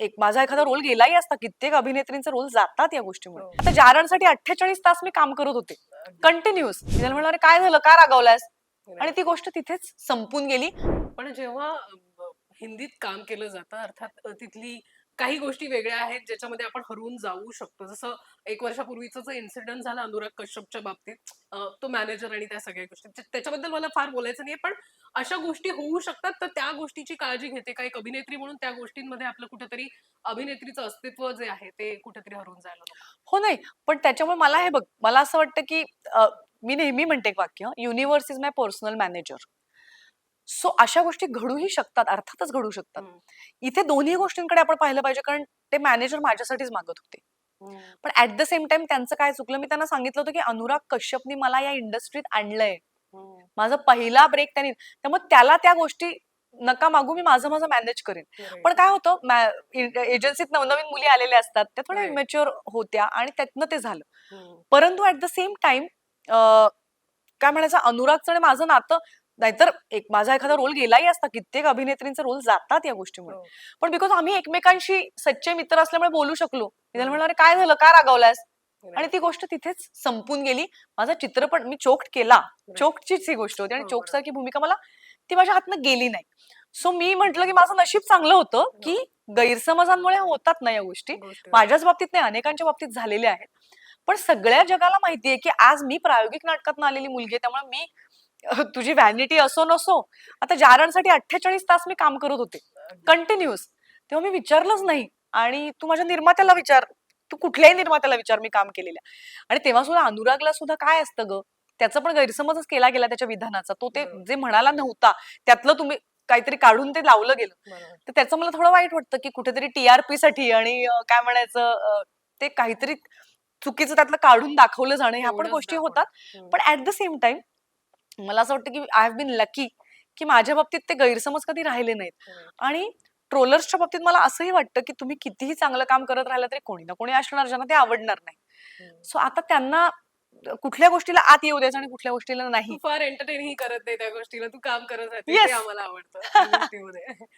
एक माझा एखादा रोल गेलाही असता कित्येक अभिनेत्रींचे रोल जातात या गोष्टीमुळे. हो. आता जारणसाठी अठ्ठेचाळीस तास मी काम करत होते. कंटिन्युअस म्हणणार काय झालं? का रागावलास आणि ती गोष्ट तिथेच संपून गेली. पण जेव्हा हिंदीत काम केलं जातं अर्थात तिथली काही गोष्टी वेगळ्या आहेत ज्याच्यामध्ये आपण हरवून जाऊ शकतो. जसं एक वर्षापूर्वीचा जो इन्सिडेंट झाला अनुराग कश्यपच्या बाबतीत तो मॅनेजर आणि त्या सगळ्या गोष्टी. त्याच्याबद्दल मला फार बोलायचं नाही पण अशा गोष्टी होऊ शकतात तर त्या गोष्टीची काळजी घेते. का एक अभिनेत्री म्हणून त्या गोष्टींमध्ये आपलं कुठेतरी अभिनेत्रीचं अस्तित्व जे आहे ते कुठेतरी हरवून जायला हो नाही पण त्याच्यामुळे मला हे बघ मला असं वाटतं की मी नेहमी म्हणते एक वाक्य universe is my personal manager so अशा गोष्टी घडूही शकतात अर्थातच घडू शकतात. इथे दोन्ही गोष्टींकडे आपण पाहिलं पाहिजे कारण ते मॅनेजर माझ्यासाठीच मागत होते. पण ऍट द सेम टाइम त्यांचं काय चुकलं मी त्यांना सांगितलं होतं की अनुराग कश्यपनी मला या इंडस्ट्रीत आणलंय. माझा पहिला ब्रेक त्यांनी त्यामुळे त्याला त्या गोष्टी नका मागू मी माझं माझं मॅनेज करेन. पण काय होतं एजन्सीत नवनवीन मुली आलेल्या असतात त्या थोड्या. इमेच्युअर होत्या आणि त्यातनं ते झालं. परंतु ऍट द सेम टाइम काय म्हणायचं अनुरागचं आणि माझं नातं नाहीतर एक माझा एखादा रोल गेलाही असता कित्येक अभिनेत्रींचे रोल जातात या गोष्टीमुळे. हो. पण बिकॉज आम्ही एकमेकांशी सच्चे मित्र असल्यामुळे बोलू शकलो. म्हणणार काय झालं? का रागावलास. आणि ती गोष्ट तिथेच संपून गेली. माझा चित्रपट मी चोक्ट केला. चोक्टचीच ही गोष्ट होती आणि हो, चोक. सारखी भूमिका मला ती माझ्या हातनं गेली नाही. सो मी म्हंटल की माझं नशीब चांगलं होतं की गैरसमजांमुळे होतात ना या गोष्टी. माझ्याच बाबतीत नाही अनेकांच्या बाबतीत झालेल्या आहेत. पण सगळ्या जगाला माहितीये की आज मी प्रायोगिक नाटकात आलेली मुलगी आहे त्यामुळे मी तुझी व्हॅनिटी असो नसो. आता जारणसाठी अठ्ठेचाळीस तास मी काम करत होते. कंटिन्युअस तेव्हा मी विचारलंच नाही. आणि तू माझ्या निर्मात्याला विचार. तू कुठल्याही निर्मात्याला विचार मी काम केलेल्या. आणि तेव्हा सुद्धा अनुरागला सुद्धा काय असतं ग? त्याचा पण गैरसमजच केला गेला त्याच्या विधानाचा. तो ते. जे म्हणाला नव्हता त्यातलं तुम्ही काहीतरी काढून ते लावलं गेलं. तर त्याचं मला थोडं वाईट वाटतं की कुठेतरी टीआरपी साठी आणि काय म्हणायचं ते काहीतरी चुकीचं त्यातलं काढून दाखवलं जाणं ह्या पण गोष्टी. होतात. पण ऍट द सेम टाइम मला असं वाटतं की आय हॅव बीन लकी की माझ्या बाबतीत ते गैरसमज कधी राहिले नाहीत. Right. आणि ट्रोलर्सच्या बाबतीत मला असंही वाटतं की तुम्ही कितीही चांगलं काम करत राहिलं तरी कोणी ना कोणी असणार ज्यांना ते आवडणार नाही. सो आता त्यांना कुठल्या गोष्टीला आत येऊ द्यायचं आणि कुठल्या गोष्टीला नाही. फार एंटरटेन ही करत नाही त्या गोष्टीला. तू काम करत राहते आम्हाला आवडतं.